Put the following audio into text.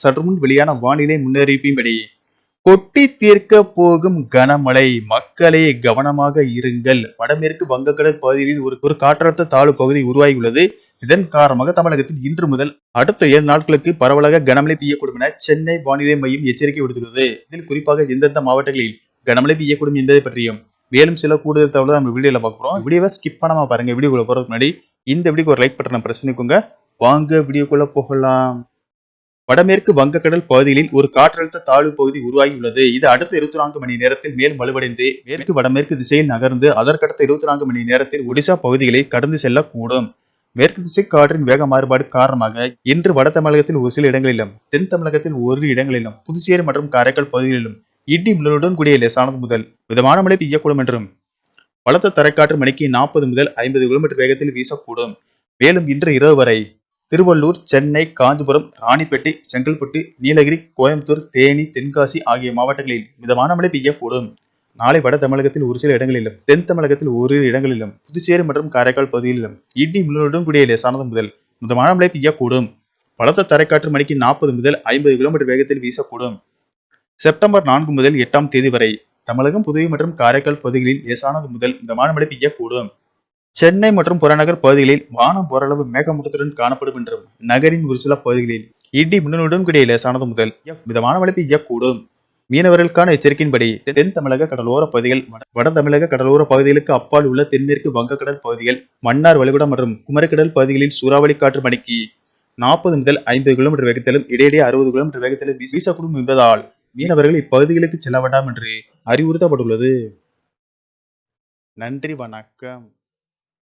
சற்றுமுன் வெளியான வானிலை முன்னறிவிப்பின்படி கொட்டி தீர்க்க போகும் கனமழை மக்களே கவனமாக இருங்கள். வடமேற்கு வங்கக்கடல் பகுதியில் ஒரு ஒரு காற்றழுத்த தாழ்வு பகுதி உருவாகியுள்ளது. இதன் காரணமாக தமிழகத்தில் இன்று முதல் அடுத்த ஏழு நாட்களுக்கு பரவலாக கனமழை பெய்யக்கூடும் என சென்னை வானிலை மையம் எச்சரிக்கை விடுத்துள்ளது. இதில் குறிப்பாக எந்தெந்த மாவட்டங்களில் கனமழை பெய்யக்கூடும் என்பதை பற்றியும் மேலும் சில கூடுதல் தகவல் நம்ம வீடியோல பார்க்குறோம் வீடியோவை ஸ்கிப் பண்ணாம பாருங்க. வீடியோக்குள்ள போறதுக்கு முன்னாடி இந்த வீடியோக்கு ஒரு லைக் பட்டனை பிரஸ் பண்ணிக்கோங்க. வாங்க வீடியோக்குள்ள போகலாம். வடமேற்கு வங்கக்கடல் பகுதிகளில் ஒரு காற்றழுத்த தாழ்வு பகுதி உருவாகியுள்ளது. இது அடுத்த இருபத்தி நான்கு மணி நேரத்தில் மேல் வலுவடைந்து மேற்கு வடமேற்கு திசையில் நகர்ந்து அதற்கடுத்த இருபத்தி நான்கு மணி நேரத்தில் ஒடிசா பகுதிகளை கடந்து செல்லக்கூடும். மேற்கு திசை காற்றின் வேக மாறுபாடு காரணமாக இன்று வட தமிழகத்தில் ஒரு சில இடங்களிலும் தென் தமிழகத்தில் ஒரு இடங்களிலும் புதுச்சேரி மற்றும் காரைக்கால் பகுதிகளிலும் இடி மின்னலுடன் கூடிய லேசானது முதல் மிதமான மழை பெய்யக்கூடும் என்றும் பலத்த தரைக்காற்று மணிக்கு நாற்பது முதல் ஐம்பது கிலோமீட்டர் வேகத்தில் வீசக்கூடும். மேலும் இன்று இரவு வரை திருவள்ளூர் சென்னை காஞ்சிபுரம் ராணிப்பேட்டை செங்கல்பட்டு நீலகிரி கோயம்புத்தூர் தேனி தென்காசி ஆகிய மாவட்டங்களில் மிதமான மழை பெய்யக்கூடும். நாளை வட தமிழகத்தில் ஒரு சில இடங்களிலும் தென் தமிழகத்தில் ஓரிரு இடங்களிலும் புதுச்சேரி மற்றும் காரைக்கால் பகுதிகளிலும் இடி மின்னலுடன் கூடிய லேசானது முதல் மிதமான மழை பெய்யக்கூடும். பலத்த தரைக்காற்று மணிக்கு நாற்பது முதல் ஐம்பது கிலோமீட்டர் வேகத்தில் வீசக்கூடும். செப்டம்பர் நான்கு முதல் எட்டாம் தேதி வரை தமிழகம் புதுவை மற்றும் காரைக்கால் பகுதிகளில் லேசானது முதல் மிதமான மழை பெய்யக்கூடும். சென்னை மற்றும் புறநகர் பகுதிகளில் வானம் ஓரளவு மேகமூட்டத்துடன் காணப்படும் என்றும் நகரின் ஒரு சில பகுதிகளில் இடி மின்னலுடன் கூடிய லேசானது முதல் மிதமான மழை பெய்யக்கூடும் மீனவர்களுக்கான எச்சரிக்கையின்படி தென் தமிழக கடலோர பகுதிகள் வட- வட தமிழக கடலோர பகுதிகளுக்கு அப்பால் உள்ள தென்மேற்கு வங்கக்கடல் பகுதிகள் மன்னார் வளைகுடா மற்றும் குமரிக்கடல் பகுதிகளில் சூறாவளி காற்று மணிக்கு நாற்பது முதல் ஐம்பது கிலோமீட்டர் வேகத்திலும் இடையிடையே அறுபது கிலோமீட்டர் வேகத்திலும் வீசக்கூடும் என்பதால் மீனவர்கள் இப்பகுதிகளுக்கு செல்ல வேண்டாம் என்று அறிவுறுத்தப்பட்டுள்ளது. நன்றி வணக்கம்.